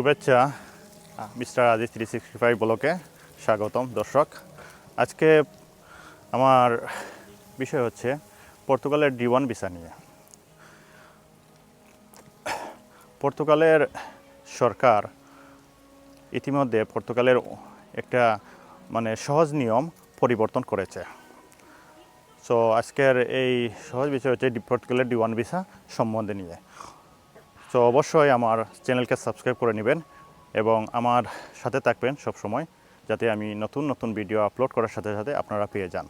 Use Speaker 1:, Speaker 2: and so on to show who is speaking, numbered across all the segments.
Speaker 1: শুভেচ্ছা mister Aziz three sixty five ব্লকে স্বাগতম, দর্শক। আজকে আমার বিষয় হচ্ছে পর্তুগালের ডি ওয়ান ভিসা নিয়ে। পর্তুগালের সরকার ইতিমধ্যে পর্তুগালের একটা মানে সহজ নিয়ম পরিবর্তন করেছে। সো আজকের এই সহজ বিষয় হচ্ছে পর্তুগালের ডি ওয়ান ভিসা সম্বন্ধে নিয়ে। সো অবশ্যই আমার চ্যানেলকে সাবস্ক্রাইব করে নেবেন এবং আমার সাথে থাকবেন সব সময় যাতে আমি নতুন নতুন ভিডিও আপলোড করার সাথে সাথে আপনারা পেয়ে যান।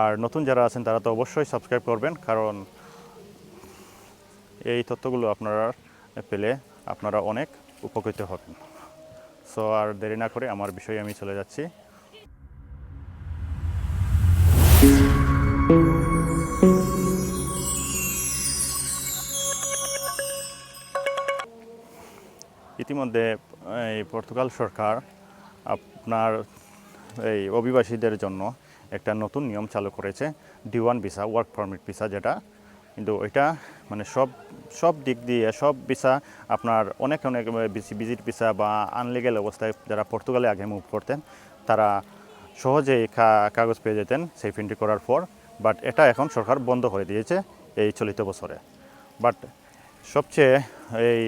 Speaker 1: আর নতুন যারা আছেন, তারা তো অবশ্যই সাবস্ক্রাইব করবেন, কারণ এই তথ্যগুলো আপনারা পেলে আপনারা অনেক উপকৃত হবেন। সো আর দেরি না করে আমার বিষয়ে আমি চলে যাচ্ছি। ইতিমধ্যে, এই পর্তুগাল সরকার আপনার, এই অভিবাসীদের জন্য একটা নতুন নিয়ম চালু করেছে D one visa, work permit visa যেটা। কিন্তু এটা মানে সব সব দিক দিয়ে, সব ভিসা আপনার অনেক অনেক ভিজিট ভিসা বা আনলিগেল অবস্থায় যারা পর্তুগালে আগে মুভ করতেন, তারা সহজেই কাগজ পেয়ে যেতেন সেই ফিনটি করার পর। বাট এটা এখন সরকার বন্ধ করে দিয়েছে এই চলিত বছরে। বাট সবচেয়ে এই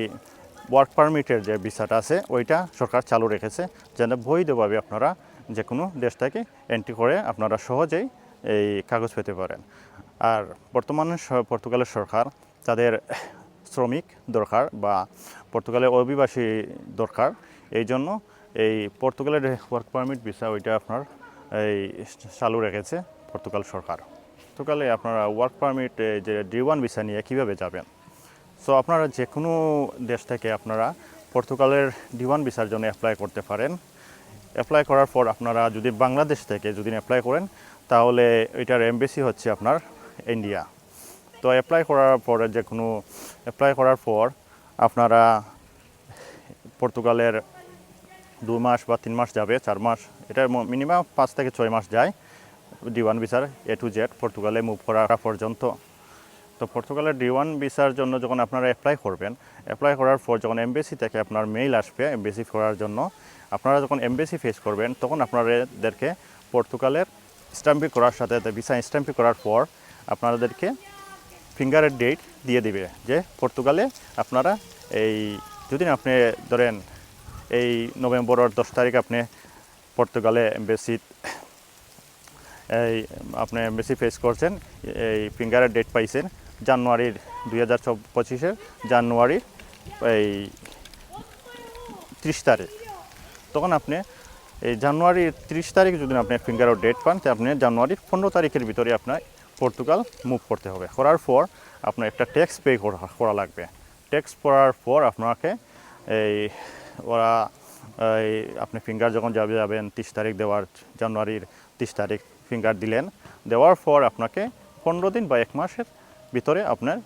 Speaker 1: ওয়ার্ক পারমিটের যে ভিসাটা আছে, ওইটা সরকার চালু রেখেছে, যেন বৈধভাবে আপনারা যে কোনো দেশ থেকে এন্ট্রি করে আপনারা সহজেই এই কাগজ পেতে পারেন। আর বর্তমানে পর্তুগালের সরকার তাদের শ্রমিক দরকার বা পর্তুগালের অভিবাসী দরকার, এই জন্য এই পর্তুগালের ওয়ার্ক পারমিট ভিসা ওইটা আপনার এই চালু রেখেছে পর্তুগাল সরকার। পর্তুগালে আপনারা ওয়ার্ক পারমিট যে ডি ওয়ান ভিসা নিয়ে কীভাবে যাবেন? সো আপনারা যে কোনো দেশ থেকে আপনারা পর্তুগালের ডিওয়ান ভিসার জন্য অ্যাপ্লাই করতে পারেন। অ্যাপ্লাই করার পর আপনারা যদি বাংলাদেশ থেকে যদি অ্যাপ্লাই করেন, তাহলে এটার এমবেসি হচ্ছে আপনার ইন্ডিয়া তো অ্যাপ্লাই করার পরে যে কোনো অ্যাপ্লাই করার পর আপনারা পর্তুগালের দু মাস বা তিন মাস যাবে, চার মাস, এটা মিনিমাম পাঁচ থেকে ছয় মাস যায় ডি ওয়ান ভিসার এ টু জেড পর্তুগালে মুভ করা পর্যন্ত। তো পর্তুগালের ডি ওয়ান ভিসার জন্য যখন আপনারা অ্যাপ্লাই করবেন অ্যাপ্লাই করার পর যখন এমবেসি থেকে আপনার মেইল আসবে এমবেসি করার জন্য, আপনারা যখন এমবেসি ফেস করবেন, তখন আপনাদেরকে পর্তুগালের স্ট্যাম্পিং করার সাথে ভিসা স্ট্যাম্পিং করার পর আপনাদেরকে ফিঙ্গারের ডেট দিয়ে দিবে যে পর্তুগালে আপনারা এই যদি আপনি ধরেন এই নভেম্বরের দশ তারিখ আপনি পর্তুগালে এমবেসি এই আপনি এমবেসি ফেস করছেন, এই ফিঙ্গারের ডেট পাইছেন জানুয়ারির দুই হাজার পঁচিশের জানুয়ারির এই ত্রিশ তারিখ। তখন আপনি এই জানুয়ারির ত্রিশ তারিখ যদি আপনি ফিঙ্গারের ডেট পান আপনি জানুয়ারির পনেরো তারিখের ভিতরে আপনার পর্তুগাল মুভ করতে হবে। করার পর আপনার একটা ট্যাক্স পে করা লাগবে। ট্যাক্স করার পর আপনাকে এই ওরা এই আপনি ফিঙ্গার যখন যাবে, যাবেন তিরিশ তারিখ দেওয়ার, জানুয়ারির তিরিশ তারিখ ফিঙ্গার দিলেন। দেওয়ার পর আপনাকে পনেরো দিন বা এক মাসের ভিতরে আপনার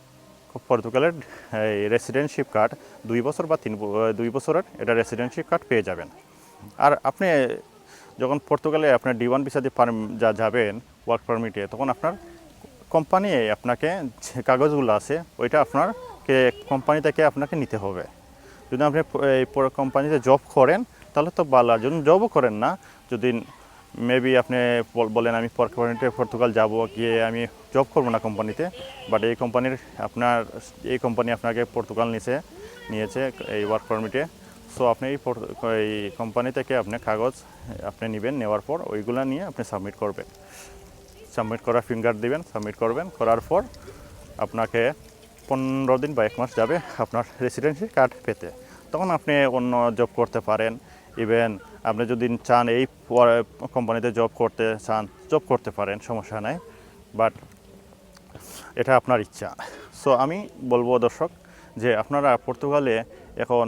Speaker 1: পর্তুগালের রেসিডেন্টশিপ কার্ড দুই বছর বা তিন দুই বছরের এটা রেসিডেন্টশিপ কার্ড পেয়ে যাবেন। আর আপনি যখন পর্তুগালে আপনার ডি ওয়ান ভিসা দিয়ে পার- যা যাবেন ওয়ার্ক পারমিটে তখন আপনার কোম্পানি আপনাকে যে কাগজগুলো আছে, ওইটা আপনার কে কোম্পানি থেকে আপনাকে নিতে হবে। যদি আপনি এই কোম্পানিতে জব করেন, তাহলে তো ভালো যদি জবও করেন না। যদি মেবি আপনি বলেন আমি পারমানেন্টে পর্তুগাল যাব, গিয়ে আমি জব করব না কোম্পানিতে বাট এই কোম্পানির আপনার, এই কোম্পানি আপনাকে পর্তুগাল নিচে নিয়েছে এই ওয়ার্ক পারমিটে সো আপনি এই এই কোম্পানি থেকে আপনি কাগজ আপনি নেবেন, নেওয়ার পর ওইগুলো নিয়ে আপনি সাবমিট করবেন। সাবমিট করা ফিঙ্গার দিবেন সাবমিট করবেন, করার পর আপনাকে পনেরো দিন বা এক মাস যাবে আপনার রেসিডেন্সি কার্ড পেতে। তখন আপনি অন্য জব করতে পারেন ইভেন আপনি যদি চান এই কোম্পানিতে জব করতে চান জব করতে পারেন, সমস্যা নাই বাট এটা আপনার ইচ্ছা। সো আমি বলব দর্শক যে আপনারা পর্তুগালে এখন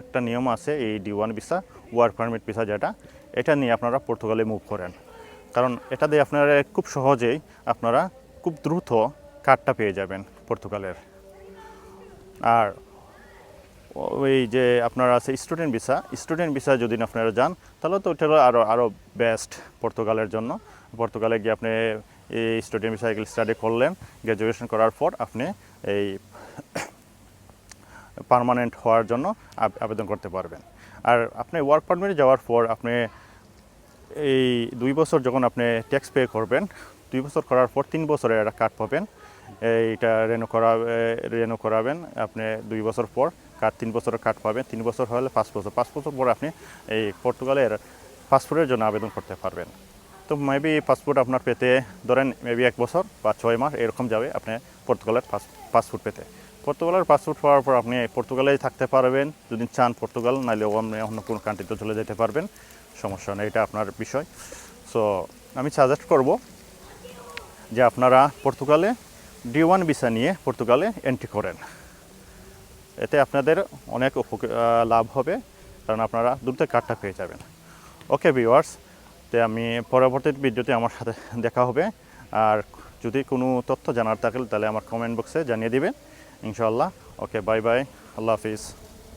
Speaker 1: একটা নিয়ম আছে, এই D one visa work permit visa যেটা, এটা নিয়ে আপনারা পর্তুগালে মুভ করেন। কারণ এটা দিয়ে আপনারা খুব সহজেই আপনারা খুব দ্রুত কার্ডটা পেয়ে যাবেন পর্তুগালের। আর ওই যে আপনার আছে স্টুডেন্ট ভিসা স্টুডেন্ট ভিসা যদি আপনারা যান, তাহলে তো ওটা আরও আরও বেস্ট পর্তুগালের জন্য। পর্তুগালে গিয়ে আপনি এই স্টুডেন্ট ভিসা স্টাডি করলেন গ্র্যাজুয়েশন করার পর আপনি এই পার্মানেন্ট হওয়ার জন্য আবেদন করতে পারবেন। আর আপনি ওয়ার্ক পারমিটে যাওয়ার পর আপনি এই দুই বছর যখন আপনি ট্যাক্স পে করবেন, দুই বছর করার পর তিন বছরের একটা কার্ড পাবেন। এইটা রেনু করা রেনু করাবেন। আপনি দুই বছর পর কার্ড তিন বছরের কার্ড পাবেন, তিন বছর হলে পাঁচ বছর। পাঁচ বছর পর আপনি এই পর্তুগালের পাসপোর্টের জন্য আবেদন করতে পারবেন। তো মেবি পাসপোর্ট আপনার পেতে, ধরেন মেবি এক বছর বা ছয় মাস, এরকম যাবে আপনি পর্তুগালের পাসপোর্ট পেতে। পর্তুগালের পাসপোর্ট পাওয়ার পর আপনি পর্তুগালেই থাকতে পারবেন, যদি চান পর্তুগাল, নাহলে আপনি অন্য কোনো কান্ট্রিতে চলে যেতে পারবেন। সমস্যা নেই, এটা আপনার বিষয়। সো আমি সাজেস্ট করব যে আপনারা পর্তুগালে ডি ওয়ান ভিসা নিয়ে পর্তুগালে এন্ট্রি করেন। এতে আপনাদের অনেক লাভ হবে, কারণ আপনারা দ্রুত কার্ডটা পেয়ে যাবেন। ওকে ভিওয়ার্স তে আমি পরবর্তী ভিডিওতে আমার সাথে দেখা হবে। আর যদি কোনো তথ্য জানার থাকলে তাহলে আমার কমেন্ট বক্সে জানিয়ে দিবেন। ইনশাল্লাহ ওকে বাই বাই আল্লাহ হাফিজ।